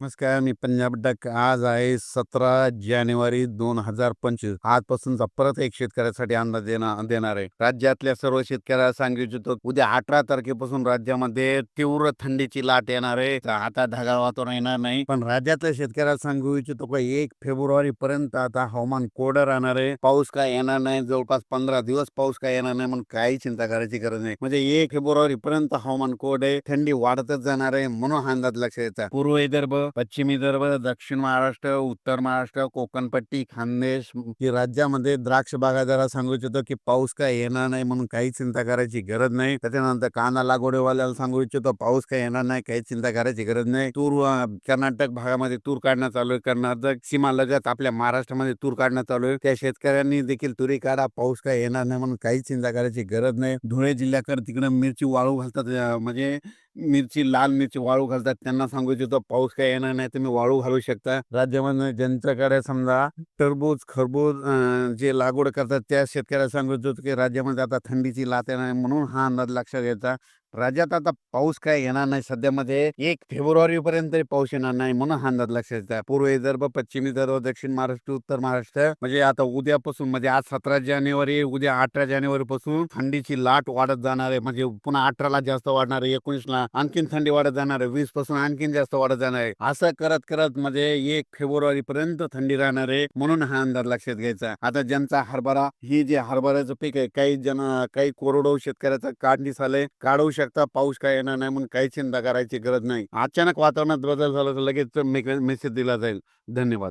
नमस्कार मी पंजाब डक. आज आहे सतरा जानेवारी दोन हजार पंचवीस. आजपासूनचा परत एक शेतकऱ्यासाठी अंदाज देणार आहे. राज्यातल्या सर्व शेतकऱ्याला सांगू इच्छितो उद्या अठरा तारखेपासून राज्यामध्ये तीव्र थंडीची लाट येणार आहे. आता ढगाळ वातावरण येणार नाही. पण राज्यातल्या शेतकऱ्याला सांगू इच्छितो का एक फेब्रुवारी पर्यंत आता हवामान कोरडं राहणार आहे. पाऊस काय येणार नाही. जवळपास पंधरा दिवस पाऊस काय येणार नाही म्हणून काही चिंता करायची गरज नाही. म्हणजे एक फेब्रुवारी पर्यंत हवामान कोरडे आहे. थंडी वाढतच जाणार आहे म्हणून अंदाज लक्षात द्यायचा पूर्व विदर्भ पश्चिम विदर्भ दक्षिण महाराष्ट्र उत्तर महाराष्ट्र कोकणपट्टी खानदेश ही राज्यामध्ये द्राक्ष बागायतदाराला सांगू इच्छितो की पाऊस काय येणार नाही म्हणून काही चिंता करायची गरज नाही. त्याच्यानंतर कांदा लागवडीवाल्याला सांगू इच्छितो पाऊस काय येणार नाही काही चिंता करायची गरज नाही. तूर कर्नाटक भागामध्ये तूर काढणं चालू आहे. कर्नाटक सीमा लगत आपल्या महाराष्ट्रामध्ये तूर काढणं चालू आहे. त्या शेतकऱ्यांनी देखील तुरी काढा पाऊस काय येणार नाही म्हणून काही चिंता करायची गरज नाही. धुळे जिल्ह्याकडे तिकडे मिरची वाळू घालतात म्हणजे मिरची लाल मिरची वाळू घालतात. त्यांना सांगू इच्छितो पाऊस काय येणार नाही तुम्ही वाळू घालू शकता. राज्यामध्ये ज्यांच्याकडे समजा टरबूज खरबूज जे लागवड करतात त्या शेतकऱ्याला सांगू इच्छितो की राज्यामध्ये आता थंडीची लाट येणार म्हणून हा अंदाज लक्षात घ्यायचा. राज्यात आता पाऊस काय येणार नाही सध्यामध्ये. एक फेब्रुवारी पर्यंत तरी पाऊस येणार नाही म्हणून हा अंदाज लक्षात द्या पूर्व विदर्भ पश्चिम विदर्भ दक्षिण महाराष्ट्र उत्तर महाराष्ट्र. म्हणजे आता उद्यापासून म्हणजे आज सतरा जानेवारी उद्या अठरा जानेवारी पासून थंडीची लाट वाढत जाणार आहे. म्हणजे पुन्हा अठराला जास्त वाढणार आहे एकोणीसला आणखीन थंडी वाढत जाणार आहे वीसपासून आणखीन जास्त वाढत जाणार आहे. असं करत करत म्हणजे एक फेब्रुवारी पर्यंत थंडी राहणार आहे म्हणून हा अंदाज लक्षात घ्यायचा. आता ज्यांचा हरभरा ही जे हरभऱ्याचं पीक आहे काही जण काही कोरडो शेतकऱ्याचं काढणी झालंय काढू शकता पाऊस काय येणार नाही म्हणून काही चिंता करायची गरज नाही. अचानक वातावरणात बदल झाला तर लगेच मेसेज दिला जाईल. धन्यवाद.